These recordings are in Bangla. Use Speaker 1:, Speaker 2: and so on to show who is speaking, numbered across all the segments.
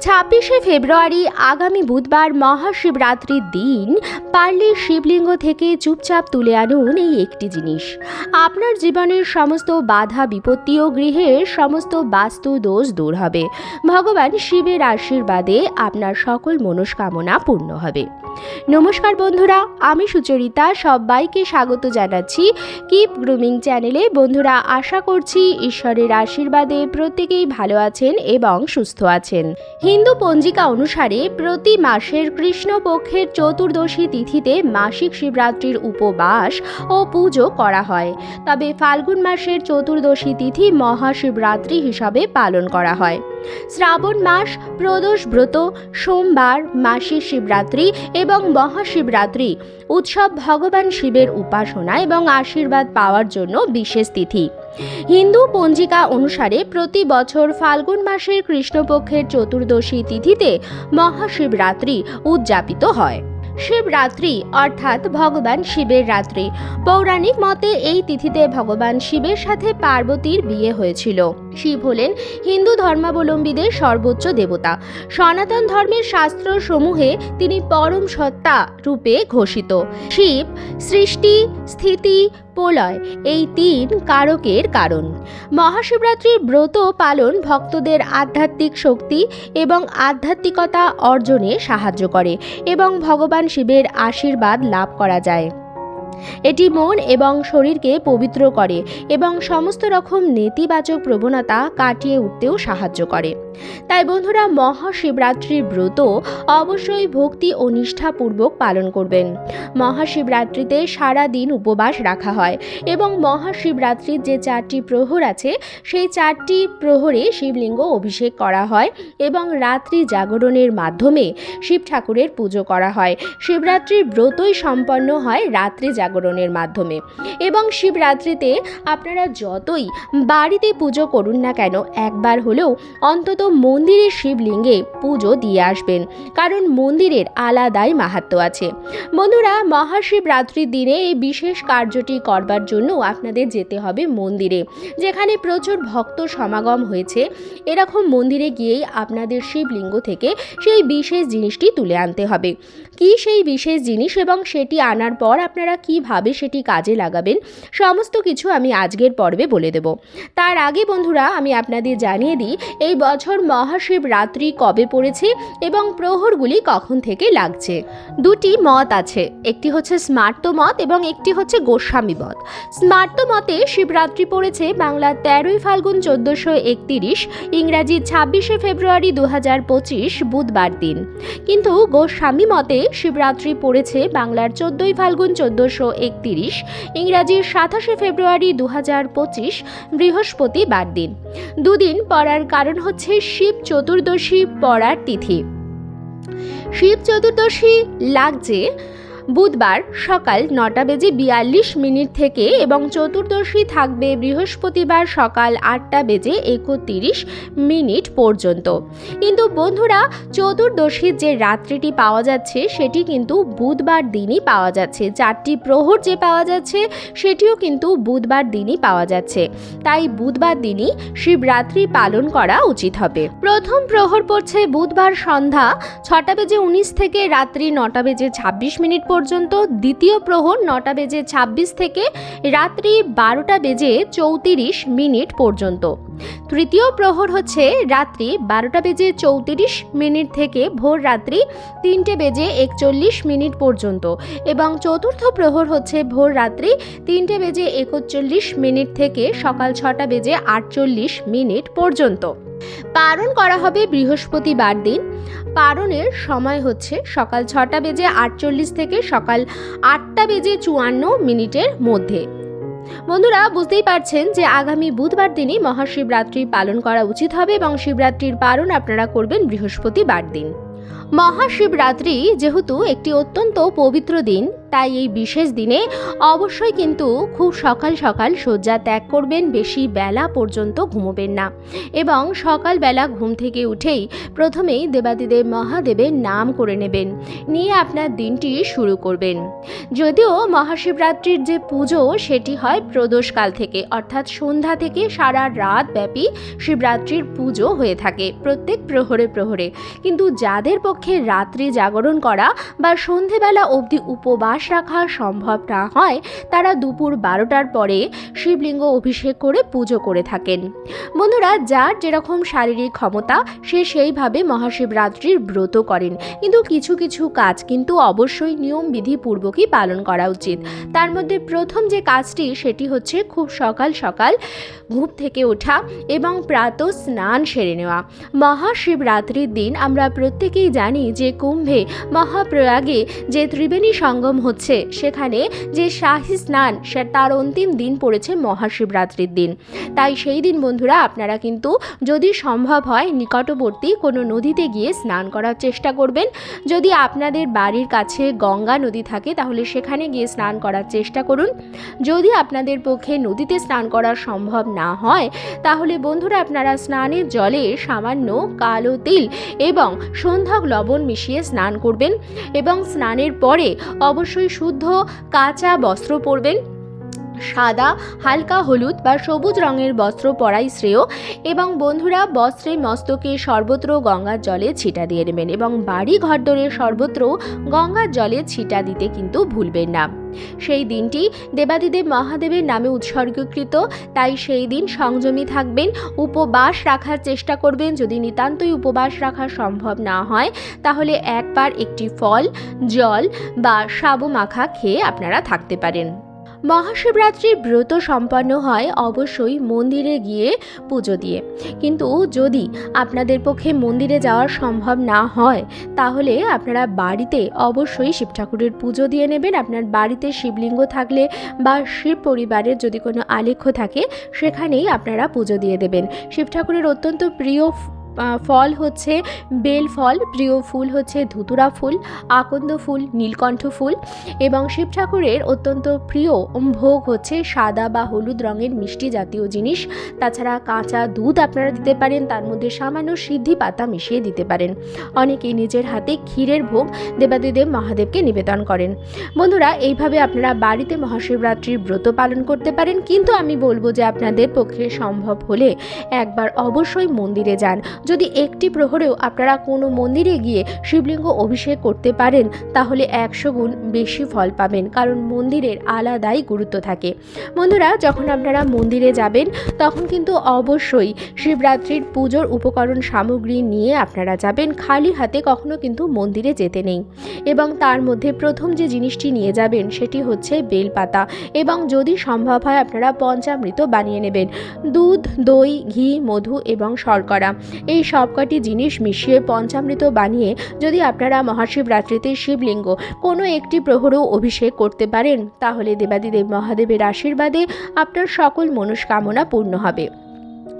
Speaker 1: ছাব্বিশে ফেব্রুয়ারি, আগামী বুধবার মহাশিবরাত্রির দিন, পারলে শিবলিঙ্গ থেকে চুপচাপ তুলে আনুন এই একটি জিনিস। আপনার জীবনের সমস্ত বাধা, বিপত্তি ও গৃহের সমস্ত বাস্তু দোষ দূর হবে। ভগবান শিবের আশীর্বাদে আপনার সকল মনস্কামনা পূর্ণ হবে। নমস্কার বন্ধুরা, আমি সুচরিতা, সবাইকে স্বাগত জানাচ্ছি কিপ গ্রুমিং চ্যানেলে। বন্ধুরা, আশা করছি ঈশ্বরের আশীর্বাদে প্রত্যেকেই ভালো আছেন এবং সুস্থ আছেন। হিন্দু পঞ্জিকা অনুসারে প্রতি মাসের কৃষ্ণপক্ষের চতুর্দশী তিথিতে মাসিক শিবরাত্রির উপবাস ও পুজো করা হয়। তবে ফাল্গুন মাসের চতুর্দশী তিথি মহাশিবরাত্রি হিসাবে পালন করা হয়। শ্রাবণ মাস প্রদোষ ব্রত, সোমবার, মাসি শিবরাত্রি এবং মহাশিবরাত্রি। উৎসব ভগবান শিবের উপাসনা এবং আশীর্বাদ পাওয়ার জন্য বিশেষ তিথি। হিন্দু পঞ্জিকা অনুসারে প্রতি বছর ফাল্গুন মাসের কৃষ্ণপক্ষের চতুর্দশী তিথিতে মহাশিবরাত্রি উদযাপিত হয়। শিবরাত্রি অর্থাৎ ভগবান শিবের রাত্রি। পৌরাণিক মতে এই তিথিতে ভগবান শিবের সাথে পার্বতীর বিয়ে হয়েছিল। শিব হলেন হিন্দু ধর্মাবলম্বীদের সর্বোচ্চ দেবতা। সনাতন ধর্মের শাস্ত্র সমূহে তিনি পরম সত্তা রূপে ঘোষিত। শিব, সৃষ্টি, স্থিতি, প্রলয় এই তিন কারকের কারণ। মহাশিবরাত্রির ব্রত পালন ভক্তদের আধ্যাত্মিক শক্তি এবং আধ্যাত্মিকতা অর্জনে সাহায্য করে এবং ভগবান শিবের আশীর্বাদ লাভ করা যায়। এটি মন এবং শরীরকে পবিত্র করে এবং সমস্ত রকম নেতিবাচক প্রবণতা কাটিয়ে উঠতেও সাহায্য করে। তাই বন্ধুরা, মহাশিবরাত্রির ব্রত অবশ্যই ভক্তি ও নিষ্ঠাপূর্বক পালন করবেন। মহাশিবরাত্রিতে সারা দিন উপবাস রাখা হয় এবং মহাশিবরাত্রির যে চারটি প্রহর আছে, সেই চারটি প্রহরে শিবলিঙ্গ অভিষেক করা হয় এবং রাত্রি জাগরণের মাধ্যমে শিব ঠাকুরের পুজো করা হয়। শিবরাত্রির ব্রতই সম্পন্ন হয় রাত্রি জাগরণের মাধ্যমে। এবং শিবরাত্রিতে আপনারা যতই বাড়িতে পুজো করুন না কেন, একবার হলেও অন্তত মন্দিরের শিবলিঙ্গে পুজো দিয়ে আসবেন। কারণ মন্দিরের আলাদাই মাহাত্ম আছে। বন্ধুরা, মহাশিবরাত্রির দিনে এই বিশেষ কার্যটি করবার জন্য আপনাদের যেতে হবে মন্দিরে, যেখানে প্রচুর ভক্ত সমাগম হয়েছে। এরকম মন্দিরে গিয়েই আপনাদের শিবলিঙ্গ থেকে সেই বিশেষ জিনিসটি তুলে আনতে হবে। কি সেই বিশেষ জিনিস এবং সেটি আনার পর আপনারা কীভাবে সেটি কাজে লাগাবেন, সমস্ত কিছু আমি আজকের পর্বে বলে দেব। তার আগে বন্ধুরা, আমি আপনাদের জানিয়ে দিই, এই বছর মহাশিবরাত্রি কবে পড়েছে এবং প্রহরগুলি কখন থেকে লাগছে? দুটি মত আছে, একটি হচ্ছে স্মার্ত মত এবং একটি হচ্ছে গোস্বামী মত। স্মার্ত মতে শিবরাত্রি পড়েছে বাংলার তেরোই ফাল্গুন চোদ্দোশো একতিরিশ, ইংরাজি ছাব্বিশে ফেব্রুয়ারি দু হাজার পঁচিশ, বুধবার দিন। কিন্তু গোস্বামী মতে শিবরাত্রি পড়েছে বাংলার চোদ্দোই ফাল্গুন চোদ্দোশো একতিরিশ, ইংরাজির সাতাশে ফেব্রুয়ারি দু হাজার পঁচিশ বৃহস্পতিবার দিন। দুদিন পড়ার কারণ হচ্ছে শিব চতুর্দশী পড়ার তিথি। শিব চতুর্দশী লাগছে বুধবার সকাল নটা বেজে বিয়াল্লিশ মিনিট থেকে এবং চতুর্দশী থাকবে বৃহস্পতিবার সকাল আটটা বেজে একত্রিশ মিনিট পর্যন্ত। কিন্তু বন্ধুরা, চতুর্দশীর যে রাত্রিটি পাওয়া যাচ্ছে, সেটি কিন্তু বুধবার দিনই পাওয়া যাচ্ছে। চারটি প্রহর যে পাওয়া যাচ্ছে, সেটিও কিন্তু বুধবার দিনই পাওয়া যাচ্ছে। তাই বুধবার দিনই শিবরাত্রি পালন করা উচিত হবে। প্রথম প্রহর পড়ছে বুধবার সন্ধ্যা ছটা বেজে উনিশ থেকে রাত্রি নটা বেজে ছাব্বিশ মিনিট পর্যন্ত। দ্বিতীয় প্রহর নটা বেজে ছাব্বিশ থেকে রাত্রি বারোটা বেজে চৌত্রিশ মিনিট পর্যন্ত। তৃতীয় প্রহর হচ্ছে রাত্রি বারোটা বেজে চৌত্রিশ মিনিট থেকে ভোর রাত্রি তিনটে বেজে একচল্লিশ মিনিট পর্যন্ত এবং চতুর্থ প্রহর হচ্ছে ভোর রাত্রি তিনটে বেজে একচল্লিশ মিনিট থেকে সকাল ছটা বেজে আটচল্লিশ মিনিট পর্যন্ত। পালন করা হবে বৃহস্পতিবার দিন। পারণের সময় হচ্ছে সকাল ছটা বেজে আটচল্লিশ থেকে সকাল আটটা বেজে চুয়ান্ন মিনিটের মধ্যে। বন্ধুরা, বুঝতেই পারছেন যে আগামী বুধবার দিনই মহাশিবরাত্রি পালন করা উচিত হবে এবং শিবরাত্রির পালন আপনারা করবেন বৃহস্পতিবার দিন। মহাশিবরাত্রি যেহেতু একটি অত্যন্ত পবিত্র দিন তাই এই বিশেষ দিনে অবশ্যই কিন্তু খুব সকাল সকাল শয্যা ত্যাগ করবেন, বেশি বেলা পর্যন্ত ঘুমোবেন না। এবং সকালবেলা ঘুম থেকে উঠেই প্রথমেই দেবাদিদেব মহাদেবের নাম করে নেবেন, নিয়ে আপনার দিনটি শুরু করবেন। যদিও মহাশিবরাত্রির যে পুজো সেটি হয় প্রদোষকাল থেকে, অর্থাৎ সন্ধ্যা থেকে সারা রাত ব্যাপী শিবরাত্রির পুজো হয়ে থাকে, প্রত্যেক প্রহরে প্রহরে। কিন্তু যাদের পক্ষে রাত্রি জাগরণ করা বা সন্ধেবেলা অবধি উপবাস রাখা সম্ভব না হয়, তারা দুপুর বারোটার পরে শিবলিঙ্গ অভিষেক করে পুজো করে থাকেন। বন্ধুরা, যার যেরকম শারীরিক ক্ষমতা, সে সেইভাবে মহাশিবরাত্রির ব্রত করেন। কিন্তু কিছু কিছু কাজ কিন্তু অবশ্যই নিয়মবিধি পূর্বকই পালন করা উচিত। তার মধ্যে প্রথম যে কাজটি, সেটি হচ্ছে খুব সকাল সকাল ঘুম থেকে ওঠা এবং প্রাত স্নান সেরে নেওয়া। মহাশিবরাত্রির দিন আমরা প্রত্যেকেই জানি যে কুম্ভে মহাপ্রয়াগে যে ত্রিবেণী সঙ্গম হচ্ছে সেখানে যে শাহী স্নান, সে তার অন্তিম দিন পড়েছে মহাশিবরাত্রির দিন। তাই সেই দিন বন্ধুরা আপনারা কিন্তু যদি সম্ভব হয় নিকটবর্তী কোনো নদীতে গিয়ে স্নান করার চেষ্টা করবেন। যদি আপনাদের বাড়ির কাছে গঙ্গা নদী থাকে তাহলে সেখানে গিয়ে স্নান করার চেষ্টা করুন। যদি আপনাদের পক্ষে নদীতে স্নান করা সম্ভব না হয়, তাহলে বন্ধুরা আপনারা স্নানের জলে সামান্য কালো তিল এবং সন্ধ্যক লবণ মিশিয়ে স্নান করবেন এবং স্নানের পরে অবশ্যই শুদ্ধ, কাঁচা বস্ত্র পরবেন। সাদা, হালকা হলুদ বা সবুজ রঙের বস্ত্র পরাই শ্রেয় এবং বন্ধুরা, বস্ত্রে মস্তকে সর্বত্র গঙ্গার জলে ছিটা দিয়ে নেবেন এবং বাড়ি ঘরদোরে সর্বত্র গঙ্গার জলে ছিটা দিতে কিন্তু ভুলবেন না। সেই দিনটি দেবাদিদেব মহাদেবের নামে উৎসর্গীকৃত, তাই সেই দিন সংযমী থাকবেন, উপবাস রাখার চেষ্টা করবেন, যদি নিতান্তই উপবাস রাখা সম্ভব না হয়, তাহলে একবার একটি ফল, জল বা সাবু মাখা খেয়ে আপনারা থাকতে পারেন। মহাশিবরাত্রির ব্রত সম্পন্ন হয় অবশ্যই মন্দিরে গিয়ে পুজো দিয়ে। কিন্তু যদি আপনাদের পক্ষে মন্দিরে যাওয়া সম্ভব না হয়, তাহলে আপনারা বাড়িতে অবশ্যই শিব ঠাকুরের পুজো দিয়ে নেবেন। আপনার বাড়িতে শিবলিঙ্গ থাকলে বা শিব পরিবারের যদি কোনো আলেখ্য থাকে, সেখানেই আপনারা পুজো দিয়ে দেবেন। শিব ঠাকুরের অত্যন্ত প্রিয় ফল হচ্ছে বেল ফল, প্রিয় ফুল হচ্ছে ধুতুরা ফুল, আকন্দ ফুল, নীলকণ্ঠ ফুল এবং শিব ঠাকুরের অত্যন্ত প্রিয় ভোগ হচ্ছে সাদা বা হলুদ রঙের মিষ্টি জাতীয় জিনিস। তাছাড়া কাঁচা দুধ আপনারা দিতে পারেন, তার মধ্যে সামান্য সিদ্ধি পাতা মিশিয়ে দিতে পারেন। অনেকে নিজের হাতে ক্ষীরের ভোগ দেবাদিদেব মহাদেবকে নিবেদন করেন। বন্ধুরা, এইভাবে আপনারা বাড়িতে মহাশিবরাত্রির ব্রত পালন করতে পারেন, কিন্তু আমি বলব যে আপনাদের পক্ষে সম্ভব হলে একবার অবশ্যই মন্দিরে যান। যদি একটি প্রহরেও আপনারা কোনো মন্দিরে গিয়ে শিবলিঙ্গ অভিষেক করতে পারেন, তাহলে একশো গুণ বেশি ফল পাবেন, কারণ মন্দিরের আলাদাই গুরুত্ব থাকে। বন্ধুরা, যখন আপনারা মন্দিরে যাবেন, তখন কিন্তু অবশ্যই শিবরাত্রির পুজোর উপকরণ সামগ্রী নিয়ে আপনারা যাবেন, খালি হাতে কখনো কিন্তু মন্দিরে যেতে নেই। এবং তার মধ্যে প্রথম যে জিনিসটি নিয়ে যাবেন, সেটি হচ্ছে বেলপাতা। এবং যদি সম্ভব হয়, আপনারা পঞ্চামৃত বানিয়ে নেবেন। দুধ, দই, ঘি, মধু এবং শর্করা। এই সবকটি জিনিস মিশিয়ে পঞ্চামৃত বানিয়ে যদি আপনারা মহাশিবরাত্রিতে শিবলিঙ্গ কোনো একটি প্রহরও অভিষেক করতে পারেন, তাহলে দেবাদিদেব মহাদেবের আশীর্বাদে আপনার সকল মনস্কামনা পূর্ণ হবে।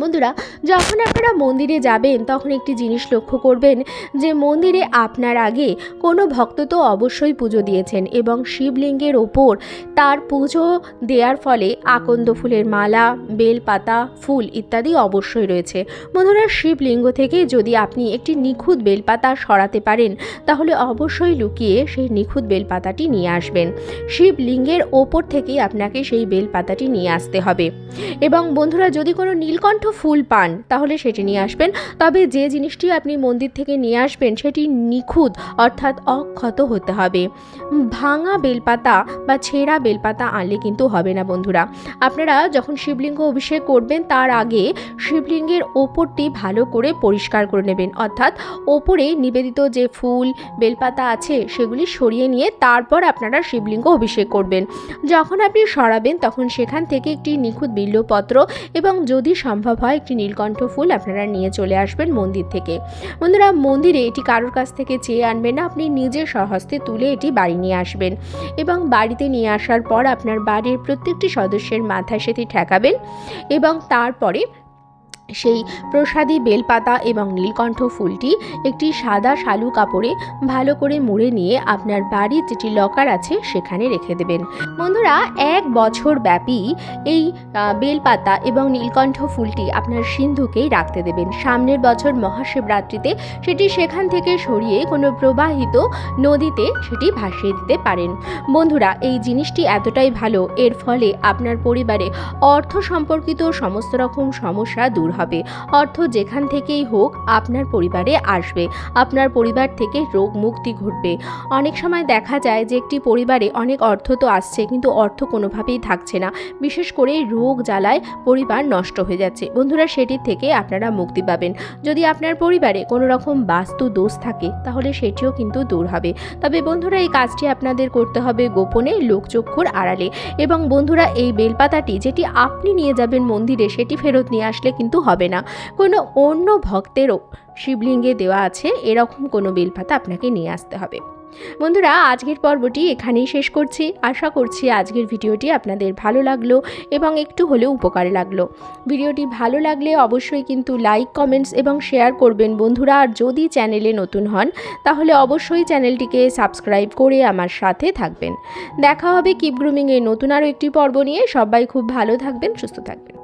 Speaker 1: বন্ধুরা, যখন আপনারা মন্দিরে যাবেন, তখন একটি জিনিস লক্ষ্য করবেন যে মন্দিরে আপনার আগে কোনো ভক্ত তো অবশ্যই পুজো দিয়েছেন এবং শিবলিঙ্গের ওপর তার পুজো দেওয়ার ফলে আকন্দ ফুলের মালা, বেলপাতা, ফুল ইত্যাদি অবশ্যই রয়েছে। বন্ধুরা, শিবলিঙ্গ থেকে যদি আপনি একটি নিখুঁত বেলপাতা সরাতে পারেন, তাহলে অবশ্যই লুকিয়ে সেই নিখুঁত বেলপাতাটি নিয়ে আসবেন। শিবলিঙ্গের ওপর থেকেই আপনাকে সেই বেলপাতাটি নিয়ে আসতে হবে। এবং বন্ধুরা, যদি কোনো নীলকণ্ঠ ফুল পান, তাহলে সেটি নিয়ে আসবেন। তবে যে জিনিসটি আপনি মন্দির থেকে নিয়ে আসবেন, সেটি নিখুঁত, অর্থাৎ অক্ষত হতে হবে। ভাঙা বেলপাতা বা ছেঁড়া বেলপাতা আনলে কিন্তু হবে না, বন্ধুরা। আপনারা যখন শিবলিঙ্গ অভিষেক করবেন, তার আগে শিবলিঙ্গের ওপরটি ভালো করে পরিষ্কার করে নেবেন। অর্থাৎ ওপরে নিবেদিত যে ফুল, বেলপাতা আছে, সেগুলি সরিয়ে নিয়ে তারপর আপনারা শিবলিঙ্গ অভিষেক করবেন। যখন আপনি সরাবেন, তখন সেখান থেকে একটি নিখুঁত বিল্লপত্র এবং যদি সম্ভব হয় একটি নীলকণ্ঠ ফুল আপনারা নিয়ে চলে আসবেন মন্দির থেকে। বন্ধুরা, মন্দিরে এটি কারোর কাছ থেকে চেয়ে আনবেন না, আপনি নিজের সহস্তে তুলে এটি বাড়ি নিয়ে আসবেন এবং বাড়িতে নিয়ে আসার পর আপনার বাড়ির প্রত্যেকটি সদস্যের মাথায় সেটি ঠেকাবেন এবং তারপরে সেই প্রসাদী বেলপাতা এবং নীলকণ্ঠ ফুলটি একটি সাদা শালু কাপড়ে ভালো করে মুড়ে নিয়ে আপনার বাড়ির যেটি লকার আছে সেখানে রেখে দেবেন। বন্ধুরা, এক বছর ব্যাপী এই বেলপাতা এবং নীলকণ্ঠ ফুলটি আপনার সিন্ধুকেই রাখতে দেবেন। সামনের বছর মহাশিবরাত্রিতে সেটি সেখান থেকে সরিয়ে কোনো প্রবাহিত নদীতে সেটি ভাসিয়ে দিতে পারেন। বন্ধুরা, এই জিনিসটি এতটাই ভালো, এর ফলে আপনার পরিবারে অর্থ সম্পর্কিত সমস্ত রকম সমস্যা দূর হবে। অর্থ যেখান থেকেই হোক আপনার পরিবারে আসবে। আপনার পরিবার থেকে রোগ মুক্তি ঘটবে। অনেক সময় দেখা যায় যে একটি পরিবারে অনেক অর্থ তো আসছে, কিন্তু অর্থ কোনোভাবেই থাকছে না। বিশেষ করে রোগ জ্বালায় পরিবার নষ্ট হয়ে যাচ্ছে। বন্ধুরা সেটির থেকে আপনারা মুক্তি পাবেন। যদি আপনার পরিবারে কোনো রকম বাস্তু দোষ থাকে, তাহলে সেটিও কিন্তু দূর হবে। তবে বন্ধুরা, এই কাজটি আপনাদের করতে হবে গোপনে, লোকচক্ষুর আড়ালে। এবং বন্ধুরা, এই বেলপাতাটি যেটি আপনি নিয়ে যাবেন মন্দিরে, সেটি ফেরত নিয়ে আসলে কিন্তু হবে না। কোনো অন্য ভক্তেরও শিবলিঙ্গে দেওয়া আছে, এরকম কোনো বেলপাতা আপনাকে নিয়ে আসতে হবে। বন্ধুরা, আজকের পর্বটি এখানেই শেষ করছি। আশা করছি আজকের ভিডিওটি আপনাদের ভালো লাগল এবং একটু হলেও উপকারে লাগল। ভিডিওটি ভালো লাগলে অবশ্যই কিন্তু লাইক, কমেন্টস এবং শেয়ার করবেন বন্ধুরা। আর যদি চ্যানেলে নতুন হন, তাহলে অবশ্যই চ্যানেলটিকে সাবস্ক্রাইব করে আমার সাথে থাকবেন। দেখা হবে কিপ গ্রুমিংয়ের নতুন আরও একটি পর্ব নিয়ে। সবাই খুব ভালো থাকবেন, সুস্থ থাকবেন।